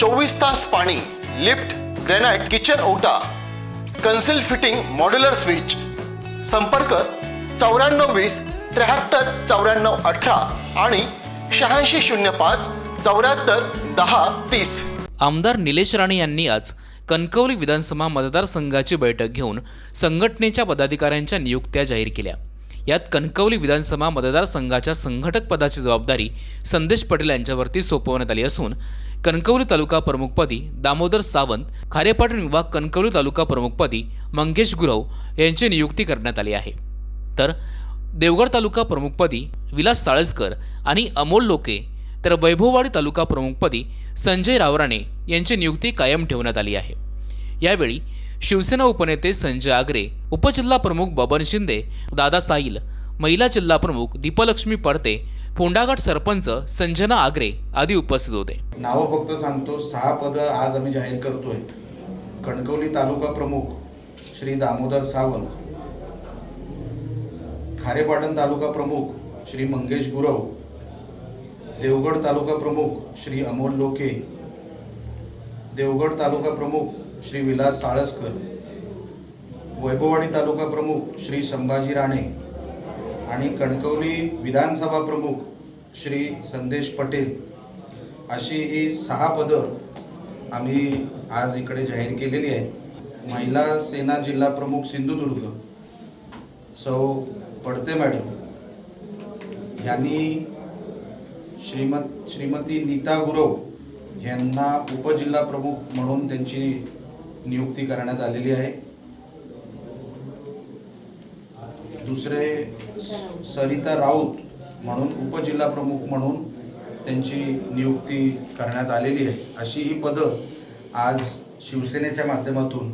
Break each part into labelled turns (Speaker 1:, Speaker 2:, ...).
Speaker 1: चोवीस तास पाणी लिफ्ट ग्रेनाइट किचन ओटा कन्सिल फिटिंग मॉड्युलर स्विच. संपर्क चौऱ्याण्णव वीस त्र्याहत्तर चौऱ्याण्णव अठरा आणि शहाऐंशी शून्य पाच चौऱ्याहत्तर दहा तीस.
Speaker 2: आमदार निलेश राणे यांनी आज कणकवली विधानसभा मतदारसंघाची बैठक घेऊन संघटनेच्या पदाधिकाऱ्यांच्या नियुक्त्या जाहीर केल्या. यात कणकवली विधानसभा मतदारसंघाच्या संघटक पदाची जबाबदारी संदेश पटेल यांच्यावरती सोपवण्यात आली असून कणकवली तालुका प्रमुखपदी दामोदर सावंत खारेपाटण विभाग कणकवली तालुका प्रमुखपदी मंगेश गुरव यांची नियुक्ती करण्यात आली आहे. तर देवगड तालुका प्रमुखपदी विलास साळसकर आणि अमोल लोके तर वैभववाडी तालुका प्रमुखपदी संजय रावराणे यांची नियुक्ती कायम ठेवण्यात आली आहे. यावेळी शिवसेना उपनेते संजय आगरे उपजिल्हा प्रमुख बबन शिंदे दादा साईल महिला जिल्हा प्रमुख दीपलक्ष्मी पडते फोंडागड सरपंच संजना आगरे आदी उपस्थित होते.
Speaker 3: नावं फक्त सांगतो सहा पद आज आम्ही जाहीर करतोय. कणकवली तालुका प्रमुख श्री दामोदर सावंत. खारेपाटण तालुका प्रमुख श्री मंगेश गुरव. देवगड तालुका प्रमुख श्री अमोल लोके. देवगड तालुका प्रमुख श्री विलास साळसकर वैभववाडी तालुका प्रमुख श्री संभाजी राणे आणि कणकवली विधानसभा प्रमुख श्री संदेश पटेल अशी ही सहा पदं आम्ही आज इकडे जाहीर केलेली आहे महिला सेना जिल्हा प्रमुख सिंधुदुर्ग सौ पडते मॅडम यांनी श्रीमत श्रीमती नीता गुरव यांना उपजिल्हा प्रमुख म्हणून त्यांची नियुक्ती करण्यात आलेली आहे. दुसरे सरिता राऊत म्हणून उपजिल्हा प्रमुख म्हणून त्यांची नियुक्ती करण्यात आलेली आहे. अशी ही पदं आज शिवसेनेच्या माध्यमातून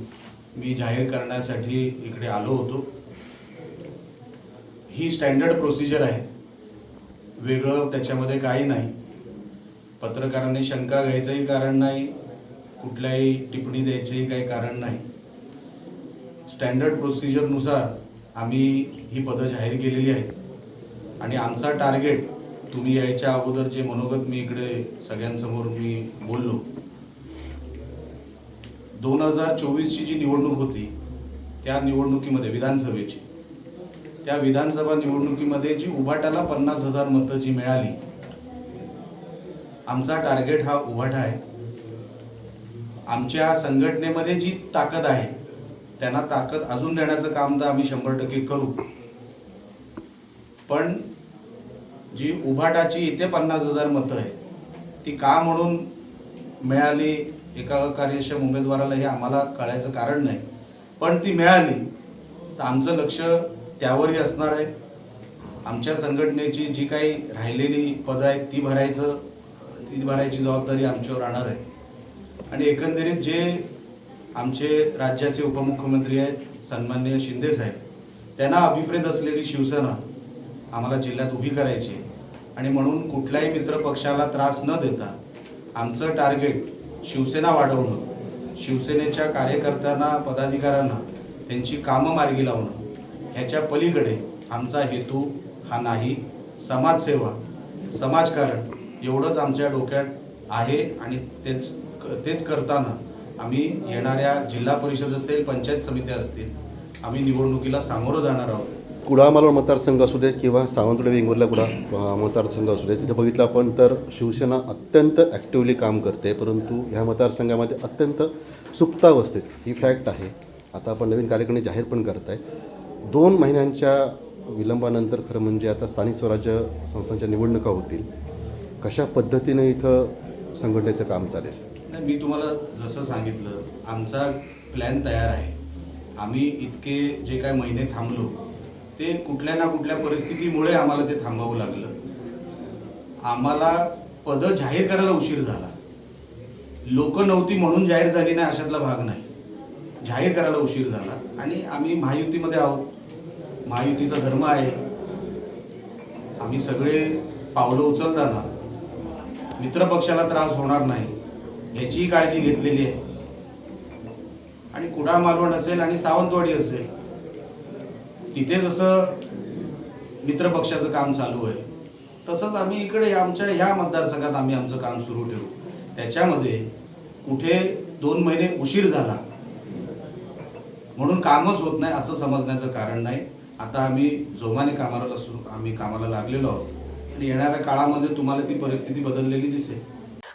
Speaker 3: मी जाहीर करण्यासाठी इकडे आलो होतो. ही स्टँडर्ड प्रोसिजर आहे. वेगळं त्याच्यामध्ये काही नाही. पत्रकारांनी शंका घ्यायचंही कारण नाही. कुठल्याही टिप्पणी द्यायचंही काही कारण नाही. स्टँडर्ड प्रोसिजरनुसार आम्ही ही पदं जाहीर केलेली आहेत. आणि आमचा टार्गेट तुम्ही यायच्या अगोदर जे मनोगत मी इकडे सगळ्यांसमोर मी बोललो. दोन हजार चोवीसची जी निवडणूक होती त्या निवडणुकीमध्ये विधानसभेची. त्या विधानसभा निवडणुकीमध्ये जी उभाटाला पन्नास हजार मतं जी मिळाली आमचा टार्गेट हा उभाटा आहे. आमच्या संघटनेमध्ये जी ताकद आहे त्यांना ताकद अजून देण्याचं काम तर आम्ही शंभर टक्के करू. पण जी उभाटाची इथे पन्नास हजार मतं आहेत ती का म्हणून मिळाली? एका कार्यक्षम उमेदवाराला हे आम्हाला कळायचं कारण नाही. पण ती मिळाली. तर आमचं लक्ष त्यावरही असणार आहे. आमच्या संघटनेची जी काही राहिलेली पदं आहेत ती भरायचं ती भरायची जबाबदारी आमच्यावर राहणार आहे. आणि एकंदरीत जे आमचे राज्याचे उपमुख्यमंत्री आहेत सन्माननीय शिंदे साहेब त्यांना अभिप्रेत असलेली शिवसेना आम्हाला जिल्ह्यात उभी करायची आणि म्हणून कुठल्याही मित्र पक्षाला त्रास न देता आमचं टार्गेट शिवसेना वाढवणं शिवसेनेच्या कार्यकर्त्यांना पदाधिकाऱ्यांना त्यांची कामं मार्गी लावणं ह्याच्या पलीकडे आमचा हेतू हा नाही. समाजसेवा समाजकारण एवढंच आमच्या डोक्यात आहे आणि तेच तेच करताना आम्ही येणाऱ्या जिल्हा परिषद असेल पंचायत समित्या असतील आम्ही निवडणुकीला सामोरं जाणार आहोत.
Speaker 4: कुडाळ मालवण मतदारसंघ असू दे किंवा सावंतवाडी वेंगुर्ला कुडा मतदारसंघ असू दे तिथे बघितलं आपण तर शिवसेना अत्यंत ॲक्टिवली काम करते परंतु ह्या मतदारसंघामध्ये अत्यंत सुप्तावस्थेत ही फॅक्ट आहे. आता आपण नवीन कार्यक्रम जाहीर पण करत आहे दोन महिन्यांच्या विलंबानंतर खरं म्हणजे आता स्थानिक स्वराज्य संस्थांच्या निवडणुका होतील. कशा पद्धतीने इथं संघटनेचं काम चालेल?
Speaker 3: नाही मी तुम्हाला जसं सांगितलं आमचा प्लॅन तयार आहे. आम्ही इतके जे काय महिने थांबलो ते कुठल्या ना कुठल्या परिस्थितीमुळे आम्हाला ते थांबावं लागलं. आम्हाला पदं जाहीर करायला उशीर झाला. लोक नव्हती म्हणून जाहीर झाली नाही अशातला भाग नाही. जाहीर करायला उशीर झाला. आणि आम्ही महायुतीमध्ये आहोत. महायुतीचा धर्म आहे. आम्ही सगळे पावलं उचलताना मित्रपक्षाला त्रास होणार नाही. याचीही काळजी घेतलेली आहे. आणि कुडाळ मालवण असेल आणि सावंतवाडी असेल तिथे जसं मित्रपक्षाचं काम चालू आहे तसंच आम्ही इकडे आमच्या ह्या मतदारसंघात आम्ही आमचं काम सुरू ठेवू. त्याच्यामध्ये कुठे दोन महिने उशीर झाला म्हणून कामच होत नाही असं समजण्याचं कारण नाही. आता आम्ही जोमाने कामाला सुरू आम्ही कामाला लागलेलो आहोत. आणि येणाऱ्या काळामध्ये तुम्हाला ती परिस्थिती बदललेली दिसेल.